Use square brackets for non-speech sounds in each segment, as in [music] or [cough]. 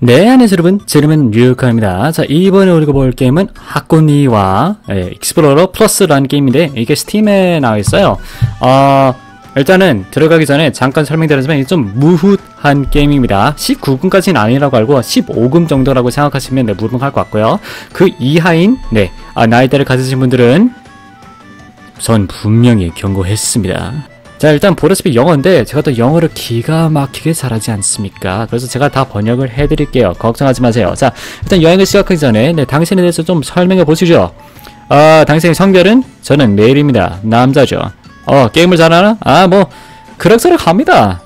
네, 안녕하세요 여러분. 제 이름은 류카입니다. 자, 이번에 우리가 볼 게임은 하코니와 예, 익스플로러 플러스라는 게임인데 이게 스팀에 나와 있어요. 어, 일단은 들어가기 전에 잠깐 설명드리자면 좀 무훗한 게임입니다. 19금까지는 아니라고 알고 15금 정도라고 생각하시면 네, 무방할 것 같고요. 그 이하인 네, 아, 나이대를 가지신 분들은 전 분명히 경고했습니다. 자 일단 보다시피 영어인데 제가 또 영어를 기가 막히게 잘하지 않습니까? 그래서 제가 다 번역을 해드릴게요. 걱정하지 마세요. 자 일단 여행을 시작하기 전에 네, 당신에 대해서 좀 설명해 보시죠. 아 당신의 성별은 저는 메일입니다. 남자죠. 어 게임을 잘하나? 아 뭐 그럭저럭 합니다.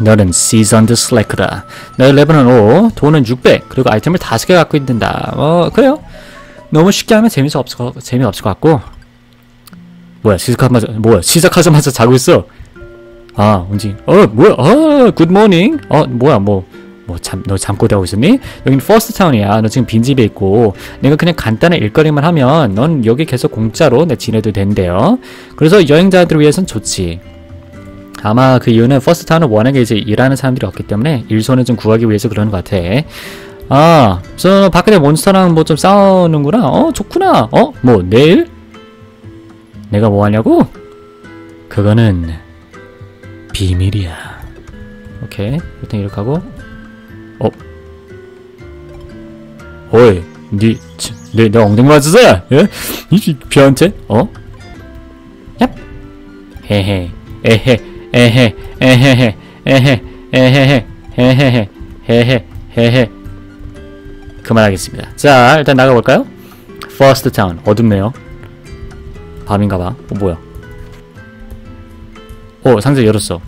너는 시전드 슬래크다. 너의 레벨은 5, 돈은 600, 그리고 아이템을 5개 갖고 있는다. 어 그래요? 너무 쉽게 하면 재미없을 것, 재미없을 것 같고 뭐야 시작하자마자 뭐야 시작하자마자 자고 있어 아 은지 어 뭐야 어 굿모닝 어 뭐야 뭐 뭐잠너 잠꼬대 하고 있었니? 여긴 퍼스트 타운이야. 너 지금 빈집에 있고 내가 그냥 간단한 일거리만 하면 넌 여기 계속 공짜로 내 지내도 된대요. 그래서 여행자들을 위해선 좋지. 아마 그 이유는 퍼스트 타운은 워낙에 이제 일하는 사람들이 없기 때문에 일손을 좀 구하기 위해서 그러는 것 같아. 아, 저 밖에 몬스터랑 뭐 좀 싸우는구나. 어, 좋구나. 어, 뭐 내일? 내가 뭐 하냐고? 그거는 비밀이야. 오케이. 일단 이렇게 하고 어. 어이, 니, 치, 내, 내 엉덩이 맞으서? 예? 이 비한테? 어? 얍. 헤헤, 에헤, 에헤, 에헤헤, 에헤, 에헤헤, 헤헤헤, 헤헤, 헤헤. 그만하겠습니다. 자, 일단 나가볼까요? 퍼스트 타운. 어둡네요. 밤인가봐. 어, 뭐야? 오, 상자 열었어.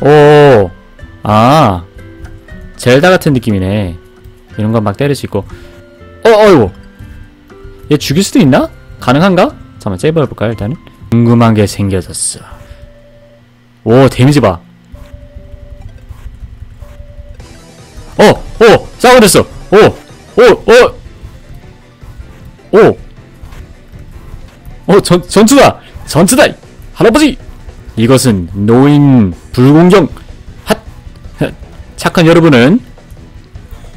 오, 아, 젤다 같은 느낌이네. 이런 건 막 때릴 수 있고. 어, 어이구. 얘 죽일 수도 있나? 가능한가? 잠깐만, 세이브 해볼까요, 일단은? 궁금한 게 생겨졌어. 오, 데미지 봐. 어, 오, 됐어. 오, 오, 오, 오. 어, 전, 전투다! 전투다! 할아버지! 이것은 노인 불공경! 핫! 핫. 착한 여러분은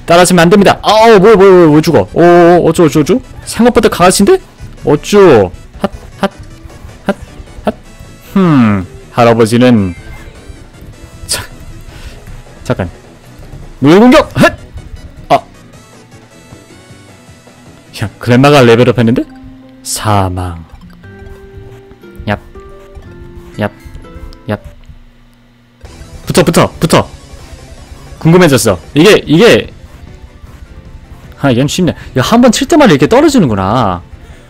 따라하시면 안 됩니다. 아우, 뭐, 뭐, 뭐, 왜 죽어? 오, 어쩌, 어쩌, 어쩌? 생각보다 강하신데? 어쭈? 핫, 핫, 핫, 핫. 흠, 할아버지는. 자, 잠깐. 노인 공격! 핫! 아. 야, 그랜마가 레벨업 했는데? 사망. 얍. 얍. 얍. 붙어, 붙어, 붙어. 궁금해졌어. 이게, 이게. 아, 이건 쉽네. 이거 한번 칠 때마다 이렇게 떨어지는구나.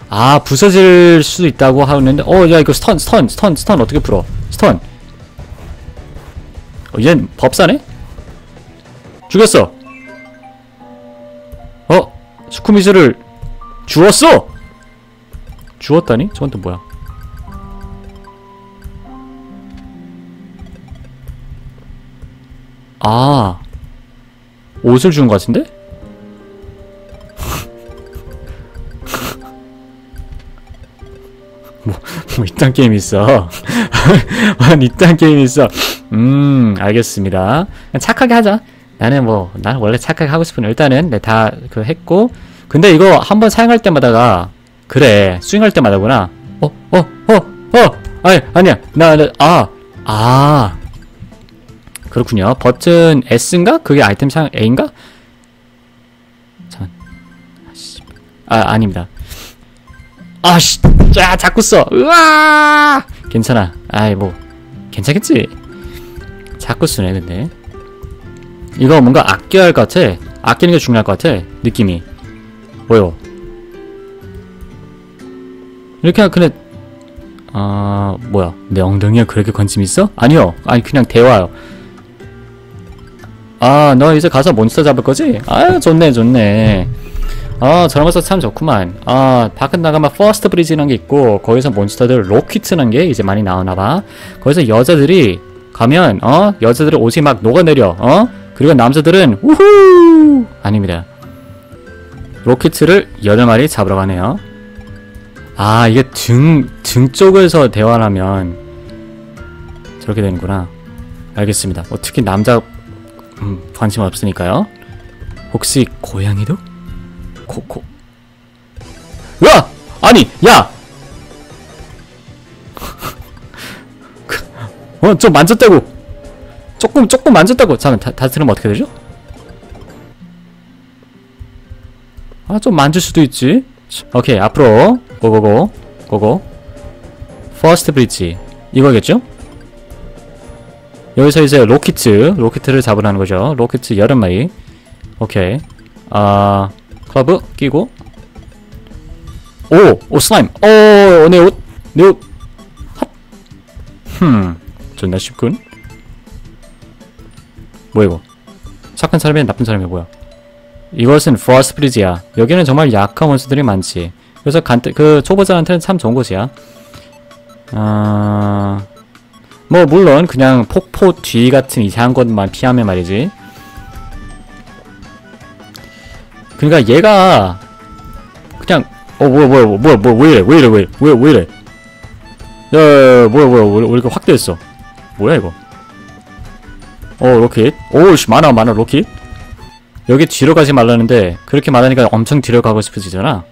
아, 부서질 수도 있다고 하는데, 어, 야, 이거 스턴, 스턴, 스턴, 스턴 어떻게 풀어? 스턴. 어, 얜 법사네? 죽였어. 어? 스쿠미즈를 주웠어! 주웠다니? 저건 또 뭐야? 아 옷을 주는 것 같은데? [laughs] 뭐, 뭐 이딴 게임 있어. [laughs] 뭐 이딴 게임 있어. 음 알겠습니다. 착하게 하자. 나는 뭐 나는 원래 착하게 하고 싶은 일단은 네, 다그 했고. 근데 이거 한번 사용할 때마다가 그래 스윙할 때마다구나. 어 어 어어 아니 아니야. 나아 아. 그렇군요. 버튼 S인가? 그게 아이템 상 A인가? 아 아닙니다. 아씨 야 자꾸 써. 으아! 괜찮아. 아이 뭐 괜찮겠지? 자꾸 쓰네 근데. 이거 뭔가 아껴야 할 것 같아. 아끼는 게 중요할 것 같아 느낌이. 뭐요? 이렇게 근데 아 뭐야? 내 엉덩이에 그렇게 관심 있어? 아니요. 아니 그냥 대화요 아 너 이제 가서 몬스터 잡을 거지? 아유 좋네 좋네. 아 저런 것도 참 좋구만. 아 밖에 나가면 퍼스트 브리지라는 게 있고 거기서 몬스터들 로키트라는 게 이제 많이 나오나봐. 거기서 여자들이 가면 어 여자들은 옷이 막 녹아내려 어? 그리고 남자들은 우후! 아닙니다. 로키트를 8마리 잡으러 가네요. 아 이게 등, 등 쪽에서 대화를 하면 저렇게 되는구나. 알겠습니다. 뭐 특히 남자 음, 관심 없으니까요. 혹시 고양이도? 코코. 야! 아니, 야! [laughs] 어, 좀 만졌다고. 조금, 조금 만졌다고. 잠깐, 다, 들으면 어떻게 되죠? 아, 좀 만질 수도 있지. 오케이, 앞으로. 고고고. 고고. 퍼스트 브릿지. 이거겠죠? 여기서 이제 로키트. 로키트를 잡으라는 거죠. 로키트 여름 마리. 오케이. 아, 클러브 끼고. 오! 오, 슬라임. 오, 내 옷. 내 옷. 핫. 흠. 존나 쉽군. 뭐야, 이거? 착한 사람이 나쁜 사람이 뭐야? 이것은 포스트 브리지야. 여기는 정말 약한 원수들이 많지. 그래서 간, 그 초보자한테는 참 좋은 곳이야. 아, 뭐 물론 그냥 폭포 뒤 같은 이상한 것만 피하면 말이지. 그러니까 얘가 그냥 어 뭐야 뭐야 뭐야 뭐야 왜 이래 왜 이래 왜 이래 왜, 왜 이래? 야, 야, 뭐야 뭐야 왜, 왜 이렇게 확대했어. 뭐야 이거? 어 로켓. 오우씨 많아 많아 로켓. 여기 뒤로 가지 말라는데 그렇게 말하니까 엄청 뒤로 가고 싶어지잖아.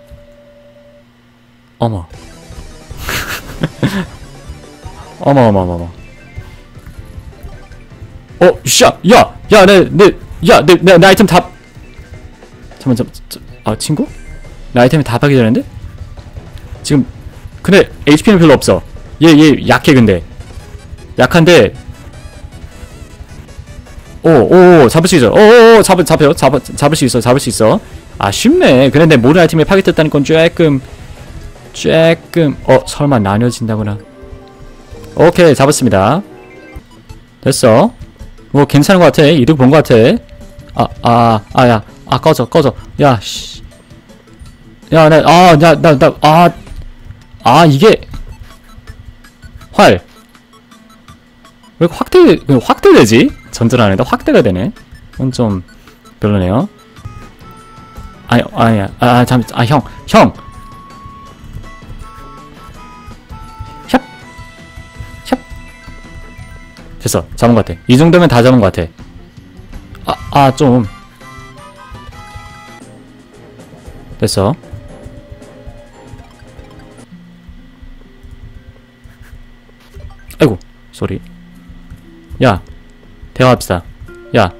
어머. [laughs] 어머 어머 어머 어머 어 샤! 야! 야! 내, 내, 야! 내, 내, 내 아이템 다 잠깐만 잠, 잠, 아 친구? 내 아이템이 다 파괴되는데? 지금 근데 HP는 별로 없어 얘 얘 약해 근데 약한데 오오 잡을 수 있어 오 오 잡을 잡혀요 잡 잡을 수 있어 잡을 수 있어 아 쉽네 근데 내 모든 아이템이 파괴됐다는 건 조금 조금 어 설마 나뉘어진다거나 오케이 잡았습니다 됐어 뭐 괜찮은 것 같아. 이득 본 것 같아. 아 아 아 야. 아 꺼져 꺼져. 야 씨. 야 나 아 나 나 나 아아 아, 이게. 활. 왜 확대 왜 확대되지? 전전하는데 확대가 되네. 그건 좀 별로네요. 아니 아니야 아잠 아 형 형 됐어. 잡은 것 같아. 이 정도면 다 잡은 것 같아. 아아좀. 됐어. 아이고 소리. 야 대화합시다. 야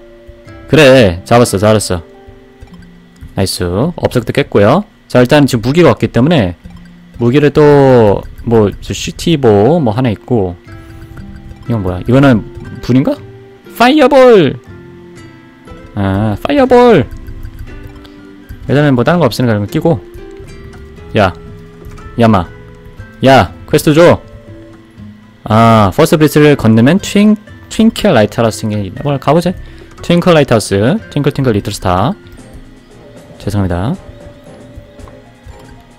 그래 잡았어 잘했어. 나이스. 업적도 깼고요. 자 일단 지금 무기가 왔기 때문에 무기를 또 뭐 CT4 뭐 하나 있고 이건 뭐야 이거는 불인가? 파이어볼 아 파이어볼 일단은 뭐 다른 거 없으니까 이거 끼고 야 야마 야 퀘스트 줘 아, 퍼스트 브리스를 건너면 트윙, 트윙클 라이트하우스 게 있네. 뭘 가보자. 트윙클 라이트하우스, 트윙클 트윙클 리틀 스타. 죄송합니다.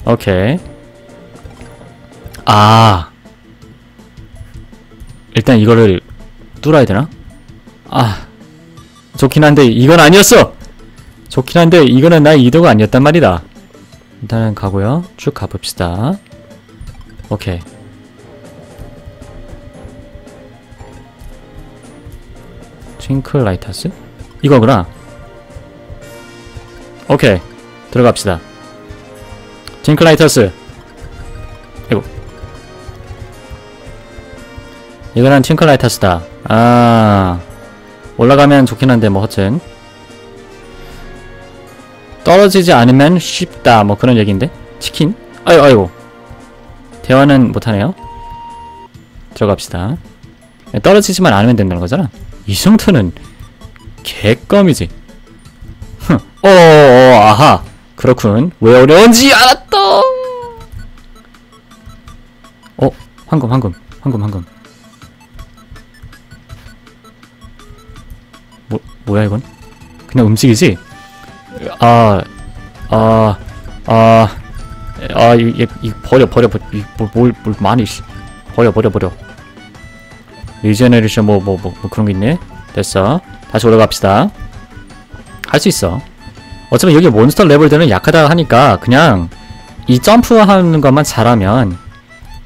오케이. 아. 일단 이거를 뚫어야 되나? 아. 좋긴 한데 이건 아니었어! 좋긴 한데 이거는 나의 의도가 아니었단 말이다. 일단은 가고요. 쭉 가봅시다. 오케이. 핑클 라이터스? 이거구나. 오케이. 들어갑시다. 팅클 라이터스. 이거는 팅클 라이터스다. 아. 올라가면 좋긴 한데, 뭐, 하여튼. 떨어지지 않으면 쉽다. 뭐 그런 얘기인데. 치킨? 아유, 아이고. 대화는 못하네요. 들어갑시다. 떨어지지만 않으면 된다는 거잖아. 이 정도는 개껌이지. 흥, 어, 어, 아하. 그렇군. 왜 어려운지 알았다. 어, 황금, 황금, 황금, 황금. 뭐, 뭐야 이건? 그냥 움직이지? 아, 아, 아, 아, 이, 이, 이 버려, 버려, 버려, 이, 뭘, 뭘, 뭘 많이, 씨. 버려, 버려, 버려. 리제네레이션 뭐, 뭐, 뭐, 뭐 그런 게 있네. 됐어. 다시 올라갑시다. 할 수 있어. 어차피 여기 몬스터 레벨들은 약하다 하니까 그냥 이 점프하는 것만 잘하면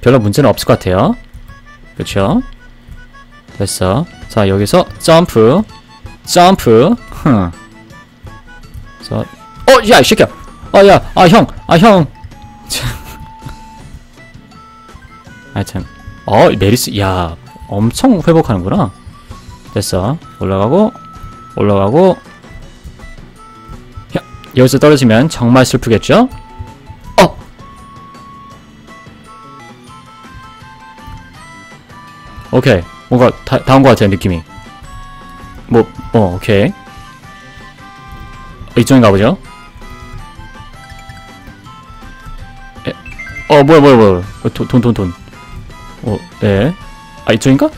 별로 문제는 없을 것 같아요. 그쵸? 됐어. 자, 여기서 점프, 점프. 흥. 그래서 어, 야, 이 새끼야. 아, 야, 아, 형, 아, 형. 참. 아, 참. 어, 메리스, 야, 엄청 회복하는구나. 됐어. 올라가고, 올라가고. 야, 여기서 떨어지면 정말 슬프겠죠? 어! 오케이. 뭔가 다, 다온 것 같아요, 느낌이. 뭐, 어, 오케이. 이쪽인가 보죠? 에, 어, 뭐야, 뭐야, 뭐야. 어, 돈, 돈, 돈, 돈. 어, 예. 아, 이쪽인가?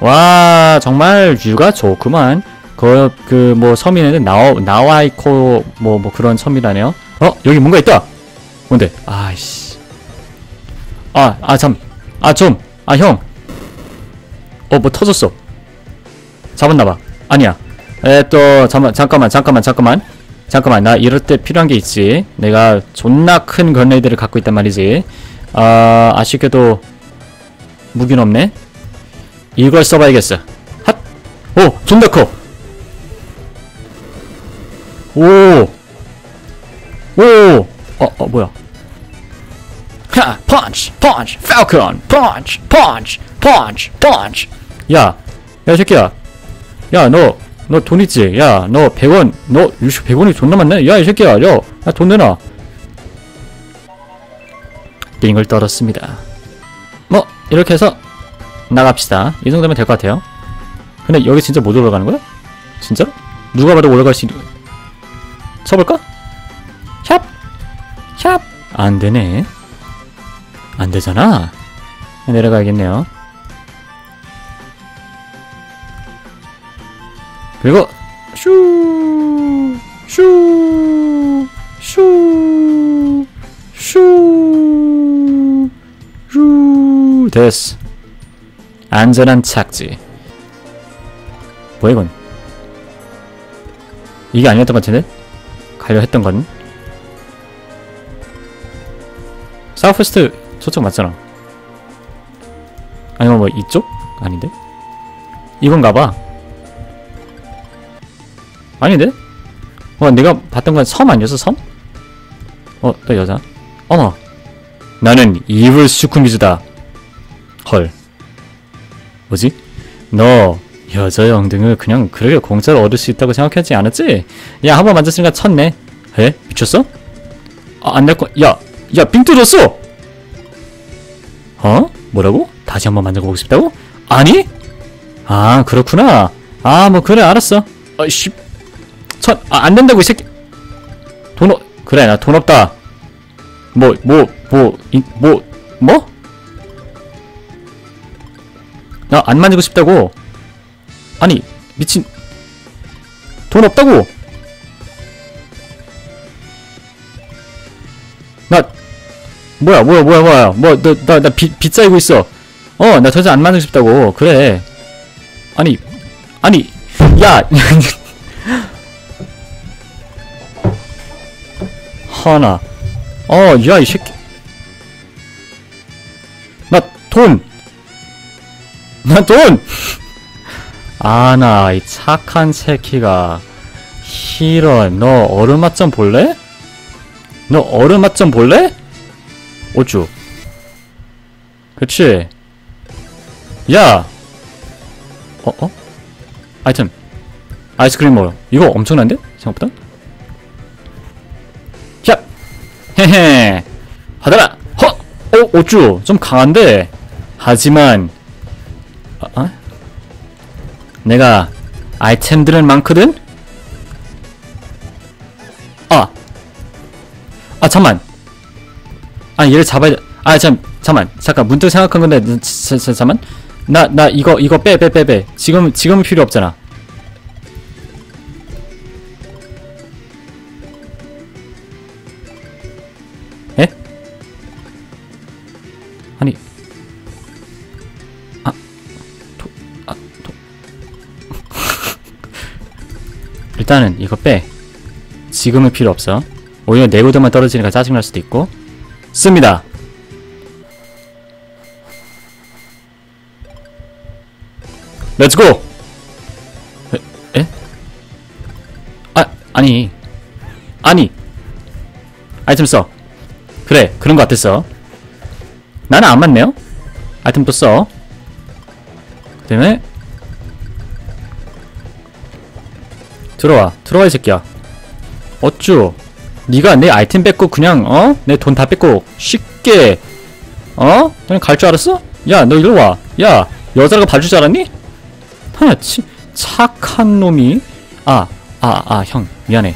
와, 정말 뷰가 좋구만. 그, 그, 뭐, 섬이는 나와, 나와이코, 뭐, 뭐, 그런 섬이라네요. 어, 여기 뭔가 있다! 뭔데? 아이씨. 아, 아, 참. 아, 좀. 아, 형. 어, 뭐 터졌어. 잡았나봐. 아니야. 에, 또, 잠깐, 잠깐만, 잠깐만, 잠깐만. 잠깐만, 나 이럴 때 필요한 게 있지. 내가 존나 큰 건레이드를 갖고 있단 말이지. 아, 아쉽게도, 무기는 없네. 이걸 써봐야겠어. 핫! 오! 존나 커! 오! 오! 어, 어, 뭐야. 하! 펀치! 펀치! falcon! 펀치! 펀치! 펀치! 펀치! 야! 야, 이 새끼야. 야, 너, 너 돈 있지? 야, 너 100원, 너, 유식 100원이 존나 많네? 야, 이 새끼야, 야, 야, 돈 내놔. 링을 떨었습니다. 뭐, 이렇게 해서, 나갑시다. 이 정도면 될 것 같아요. 근데 여기 진짜 못 올라가는 거야? 진짜로? 누가 봐도 올라갈 수 있는, 쳐볼까? 샵! 샵! 안 되네. 안 되잖아. 내려가야겠네요. 그리고 슈, 슈, 슈, 슈, 슈, 됐어. 안전한 착지. 뭐야 이건? 이게 아니었던 것 같은데? 가려 했던 건? 사우프스트 저쪽 맞잖아. 아니면 뭐 이쪽? 아닌데? 이건가 봐. 아닌데? 어, 내가 봤던 건 섬 아니었어, 섬? 어, 또 여자. 어머. 나는 이블 수쿠미즈다. 헐. 뭐지? 너 여자의 엉덩이를 그냥 그렇게 공짜로 얻을 수 있다고 생각하지 않았지? 야, 한 번 만졌으니까 쳤네. 에? 미쳤어? 아, 안될 거, 야, 야, 빙 뚫었어! 어? 뭐라고? 다시 한번 만져보고 싶다고? 아니? 아, 그렇구나. 아, 뭐, 그래, 알았어. 아이씨. 천, 아, 안 된다고, 이 새끼. 돈, 없, 그래, 나 돈 없다. 뭐, 뭐, 뭐, 이, 뭐, 뭐? 나 안 만지고 싶다고. 아니, 미친. 돈 없다고! 나, 뭐야, 뭐야, 뭐야, 뭐야. 뭐, 너, 나, 나 빚, 빚 쌓이고 있어. 어, 나더 이상 안 만지고 싶다고. 그래. 아니, 아니, 야! [laughs] 하나. 어, 야, 이 새끼. 나 돈! 나 돈! 아, 나, 이 착한 새끼가. 이런, 너 얼음 맛좀 볼래? 너 얼음 맛좀 볼래? 어쭈. 그치? 야! 어, 어? 아이템. 아이스크림 먹어. 이거 엄청난데? 생각보다? 헤헤! 하더라! 허! 어, 어쭈. 좀 강한데? 하지만, 아, 아? 내가 아이템들은 많거든? 아! 아, 잠만! 아, 얘를 잡아야 돼. 아, 잠, 잠만. 잠깐, 문득 생각한 건데, 자, 자, 잠만. 나, 나, 이거, 이거 빼, 빼, 빼, 빼. 지금, 지금은 필요 없잖아. 일단은, 이거 빼. 지금은 필요 없어. 오히려 내구도만 떨어지니까 짜증날 수도 있고. 씁니다. 렛츠고! 에? 에? 아니 아니 아이템 써 그래 그런 거 같았어 나는 안 맞네요 아이템 또 써 그 다음에 들어와. 들어와 이 새끼야. 어쭈. 네가 내 아이템 뺏고 그냥 어? 내 돈 다 뺏고 쉽게 어? 그냥 갈 줄 알았어? 야너 이리 와야 여자가 봐줄 줄 알았니? 하 치, 착한 놈이. 아 아 아 형 미안해.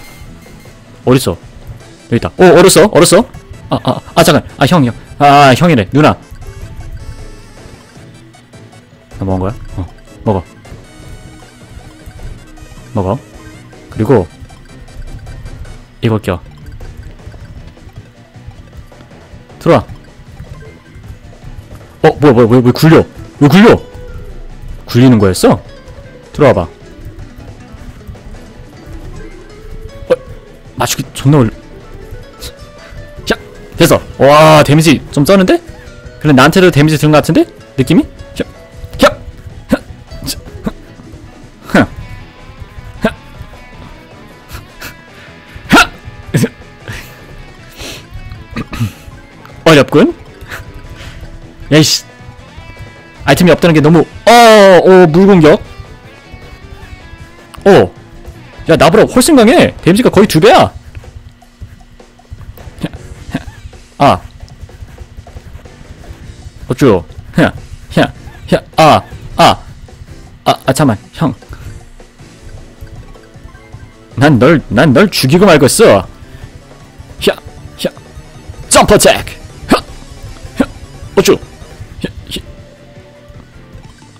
어딨어? 여기 있다. 오 얼었어? 얼었어? 아 아 아 잠깐. 아형 형. 아 형이래. 누나. 나 먹은 거야? 어 먹어. 먹어 그리고 이거 껴 들어와 어 뭐야 뭐야 왜, 왜 굴려 왜 굴려 굴리는 거였어? 들어와봐 어, 맞추기 존나 야 됐어 와 데미지 좀 썼는데? 그래 나한테도 데미지 들은 것 같은데? 느낌이? 어렵군. [laughs] 야이씨. 아이템이 없다는 게 너무 어어 물공격. 어야 나보다 훨씬 강해. 데미지가 거의 두 배야. [laughs] 아. 어쭈. 야 야 야 아 아 아 아, 아, 잠만 형. 난 널 난 널 죽이고 말겠어. 야 야. 점프 어택 어쭈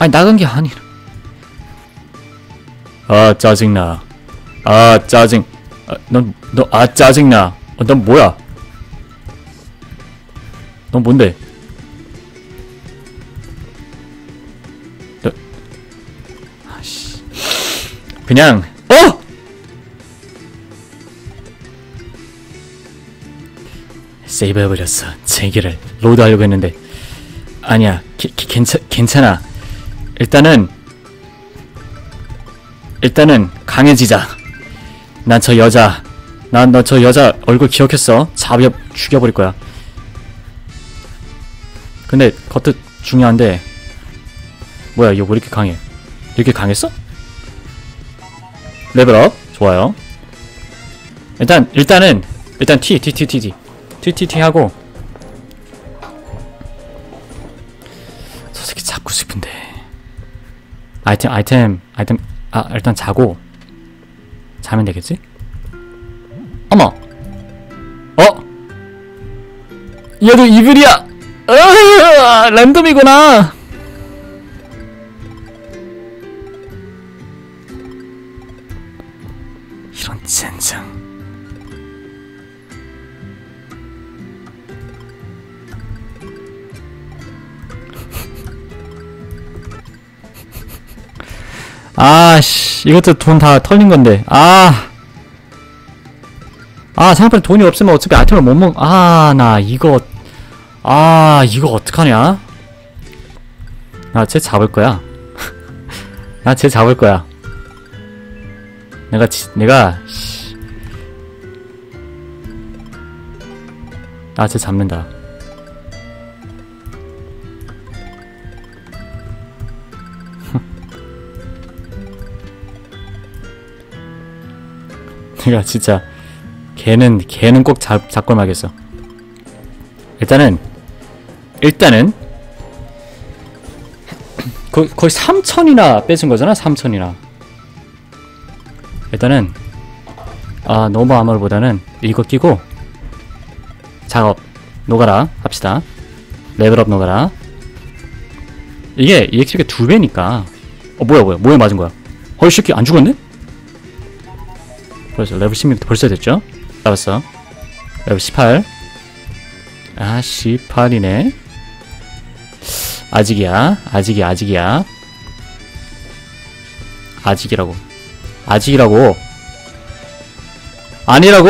아니 나간 게 아니라. 아 짜증나. 아 짜증 아, 넌너 아 짜증나. 어, 넌 뭐야? 넌 뭔데? 너 아씨. 그냥 세이브 해버렸어 제기를 로드 하려고 했는데 아니야 기, 기, 괜찮 괜찮아. 일단은 일단은 강해지자. 난 저 여자 난 너 저 여자 얼굴 기억했어. 잡여 죽여버릴 거야. 근데 그것도 중요한데 뭐야 이거 왜 이렇게 강해? 이렇게 강했어? 레벨업? 좋아요. 일단 일단은 일단 T T T T T T T T 하고. 저 새끼 잡고 싶은데. 아이템 아이템 아이템 아 일단 자고. 자면 되겠지? 어머! 어? 얘도 이글이야! 으아, 랜덤이구나! 이런 젠장 아씨 이것도 돈 다 털린 건데. 아. 아 생각보다 돈이 없으면 어차피 아이템을 못 먹.. 아 나 이거 아 이거 어떡하냐? 나 쟤 잡을 거야. [laughs] 나 쟤 잡을 거야. 내가 지, 내가 나 쟤 잡는다 내가 진짜 걔는 걔는 꼭 잡, 잡고 말겠어. 일단은 일단은 거, 거의 3천이나 뺏은 거잖아 3천이나. 일단은 아 너무 아무르보다는 이거 끼고 작업 노가라 합시다. 레벨업 노가라. 이게 EXP가 두 배니까. 어 뭐야 뭐야 뭐에 맞은 거야? 헐 새끼 안 죽었네? 벌써 레벨 16 벌써 됐죠? 잡았어. 레벨 18 아 18이네. 아직이야. 아직이야. 아직이야. 아직이라고. 아직이라고. 아니라고!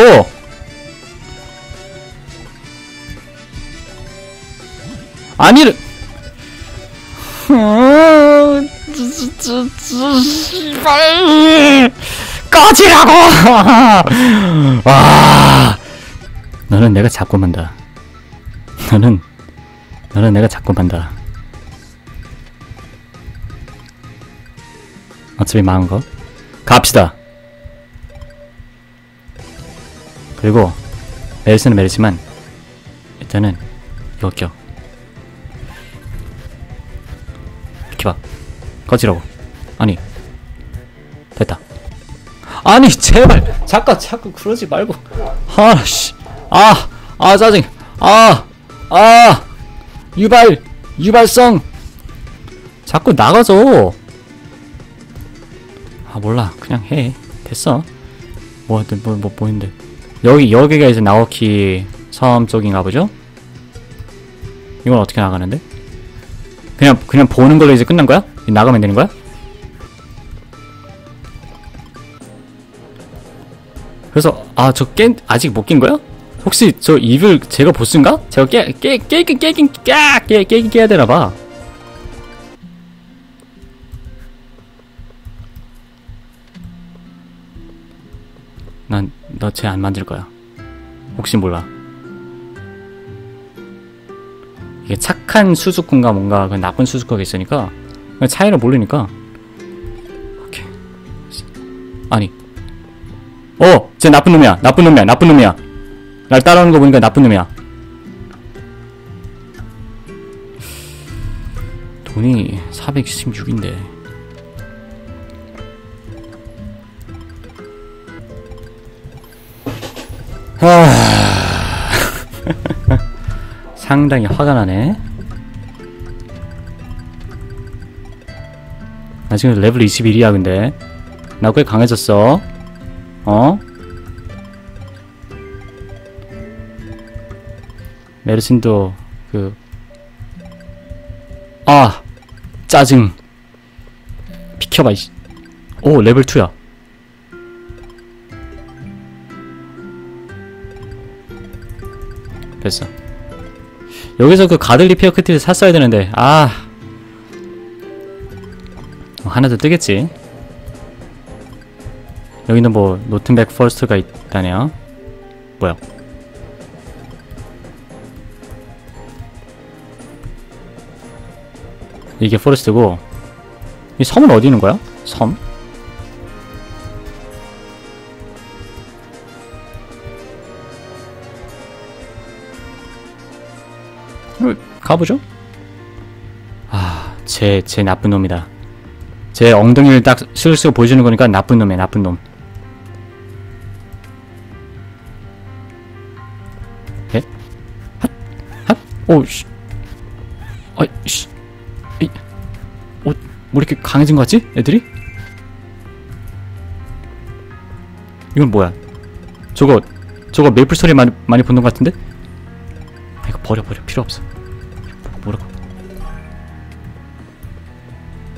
아니를 씨발 꺼지라고! [laughs] 와! 너는 내가 잡고 만다. 너는, 너는 내가 잡고 만다. 어차피 망한 거. 갑시다. 그리고, 메르스는 메르지만, 일단은, 이거 껴. 비켜봐. 꺼지라고. 아니. 아니, 제발! 잠깐, 자꾸 그러지 말고. 아, 씨. 아, 아, 짜증. 아, 아. 유발, 유발성. 자꾸 나가줘. 아, 몰라. 그냥 해. 됐어. 뭐, 뭐, 뭐, 뭐인데. 여기, 여기가 이제 나오키 섬 쪽인가 보죠? 이건 어떻게 나가는데? 그냥 그냥 보는 걸로 이제 끝난 거야? 나가면 되는 거야? 그래서 아 저 깬 아직 못 깬 거야? 혹시 저 이블 제가 보스인가? 제가 깨 깨깨깨 깨긴 깨깨 깨긴 깨야 되나 봐. 난 너 쟤 안 만들 거야. 혹시 몰라. 이게 착한 수수꾼과 뭔가 그 나쁜 수수꾼가 있으니까 그 차이를 모르니까 오케이 아니 어! 쟤 나쁜 놈이야. 나쁜 놈이야. 나쁜 놈이야. 날 따라오는 거 보니까 나쁜 놈이야. 돈이 416인데. [laughs] 상당히 화가 나네. 나 지금 레벨 21이야 근데. 나 꽤 강해졌어 어? 메르신도 그 아! 짜증. 비켜봐 이씨. 오 레벨 2야. 됐어. 여기서 그 가들리 피어 크티를 샀어야 되는데 아. 어, 하나 더 뜨겠지 여기는 뭐 노튼백 퍼스트가 있다네요 뭐야 이게 포레스트고 이 섬은 어디 있는 거야? 섬? 어, 가보죠. 아, 제, 제 나쁜 놈이다. 제 엉덩이를 딱 슬슬 보여주는 거니까 나쁜 놈이야, 나쁜 놈. 오, 씨. 아이, 씨. 이, 어, 뭐 이렇게 강해진 것 같지? 애들이? 이건 뭐야? 저거, 저거 메이플 스토리 많이, 많이 본것 같은데? 아, 이거 버려, 버려. 필요 없어. 뭐라고?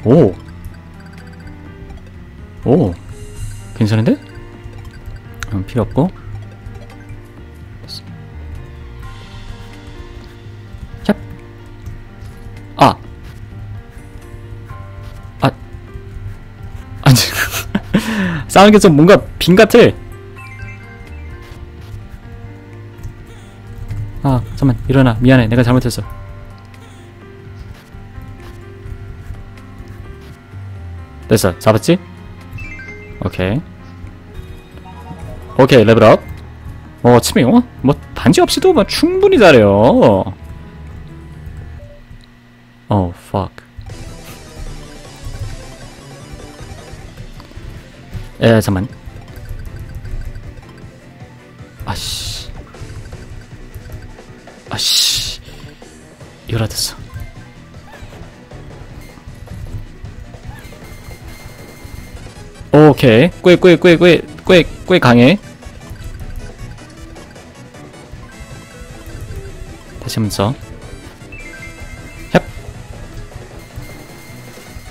오! 오! 괜찮은데? 음, 필요 없고. 싸우는 게좀 뭔가 빈 같아! 아, 잠깐만, 일어나. 미안해. 내가 잘못했어. 됐어 잡았지? 오케이 오케이 레벨업 어 치명 어? 뭐 반지 없이도 뭐 충분히 잘해요 어 fuck 에 잠만. 아씨. 아씨. 이러라 됐어. 오케이. 꾀꾀꾀꾀꾀꽤 강해. 다시 한번 써. 햅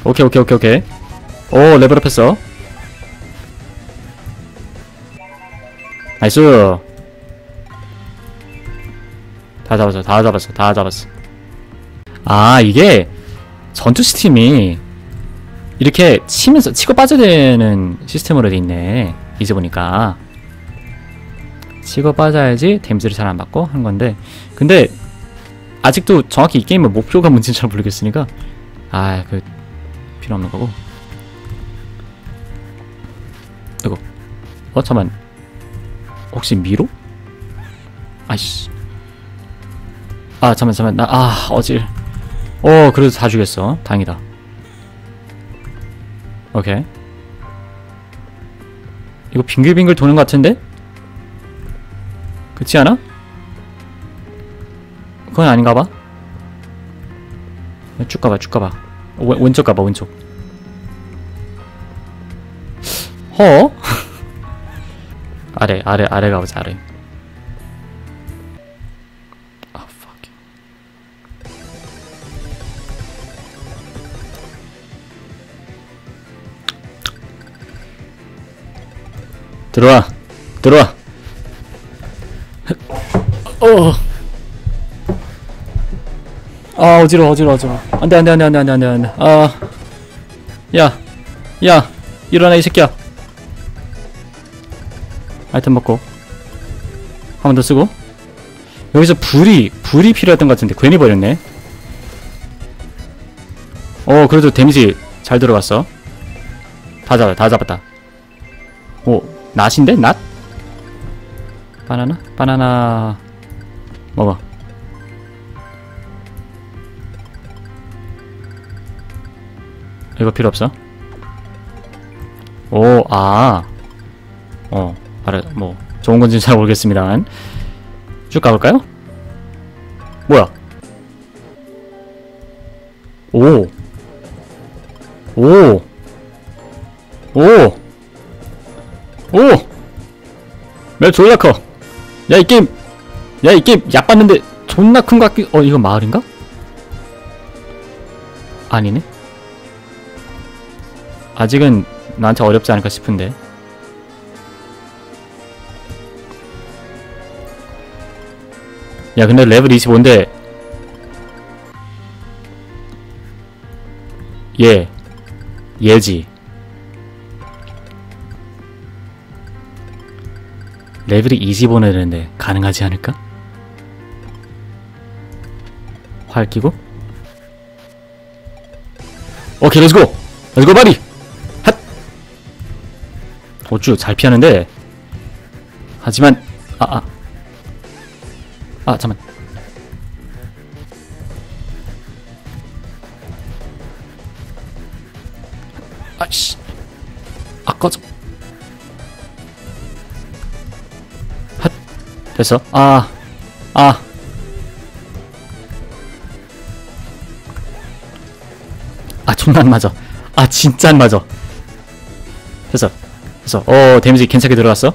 오케이 오케이 오케이 오케이. 오 레벨업 했어 나이스. 다 잡았어 다 잡았어 다 잡았어. 아 이게 전투 시스템이 이렇게 치면서 치고 빠져야 되는 시스템으로 돼 있네. 이제 보니까. 치고 빠져야지 데미지를 잘 안 받고 하는 건데. 근데 아직도 정확히 이 게임의 목표가 뭔지는 잘 모르겠으니까. 아 그 필요 없는 거고. 이거. 어 잠만 혹시 미로? 아이씨 아 잠만 잠만 나 아 어질 어 그래도 다 죽였어 다행이다 오케이 이거 빙글빙글 도는 것 같은데? 그렇지 않아? 그건 아닌가 봐. 쭉 가봐, 쭉 가봐. 왼, 왼쪽 가봐, 왼쪽. 허? 아래, 아래, 아래 가보자, 아래. 아, fuck. 들어와, 들어와. 어. 아 어지러워 어지러워 어지러워 안돼 안돼 안돼 안돼 안돼 안돼 안돼 아야야 일어나 이 새끼야 아이템 먹고 한 번 더 쓰고. 여기서 불이 불이 필요했던 것 같은데 괜히 버렸네. 어 그래도 데미지 잘 들어갔어. 다 잡아 다 잡았다. 오 낫인데? 낫? 바나나? 바나나. 먹어. 이거 필요 없어? 오, 아. 어, 알아, 뭐, 좋은 건지는 잘 모르겠습니다만. 쭉 가볼까요? 뭐야? 오. 오. 오. 오! 맵 졸라 커. 야, 이 게임. 야, 이 게임 얕봤는데 존나 큰거 같기, 어, 이거 마을인가? 아니네. 아직은 나한테 어렵지 않을까 싶은데 야 근데 레벨 25인데 얘 얘지. 레벨이 25나 되는데 가능하지 않을까? 활 끼고? 오케이 렛츠고 렛츠고 바리 어쭈 잘 피하는데? 하지만 아아 아. 아, 잠만. 아씨. 아 꺼져. 핫. 됐어? 아아. 아. 아 존나 안 맞아. 아 진짜 안 맞아. 됐어. 됐어. 어 데미지 괜찮게 들어갔어?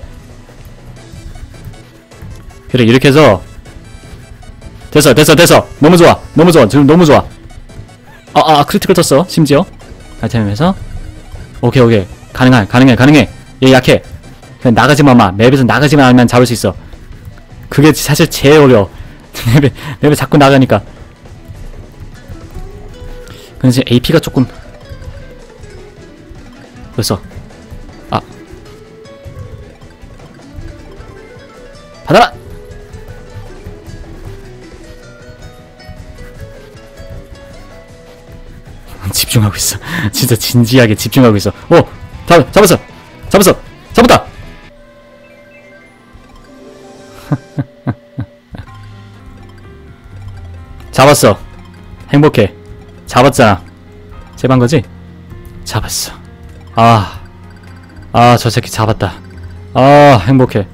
그래 이렇게 해서 됐어 됐어 됐어. 너무 좋아 너무 좋아. 지금 너무 좋아. 아아 아, 크리티컬 떴어 심지어. 아이템에서. 오케이 오케이. 가능해 가능해 가능해. 얘 약해. 그냥 나가지만 마. 맵에서 나가지만 알면 잡을 수 있어. 그게 사실 제일 어려워. [laughs] 맵에 맵에 자꾸 나가니까. 근데 지금 AP가 조금 됐어. 아. 받아라 [laughs] 집중하고 있어. 진짜 진지하게 집중하고 있어. 오 잡, 잡았어. 잡았어. 잡았다. [laughs] 잡았어. 행복해. 잡았잖아. 제반 거지? 잡았어. 아 아 저 새끼 잡았다. 아 행복해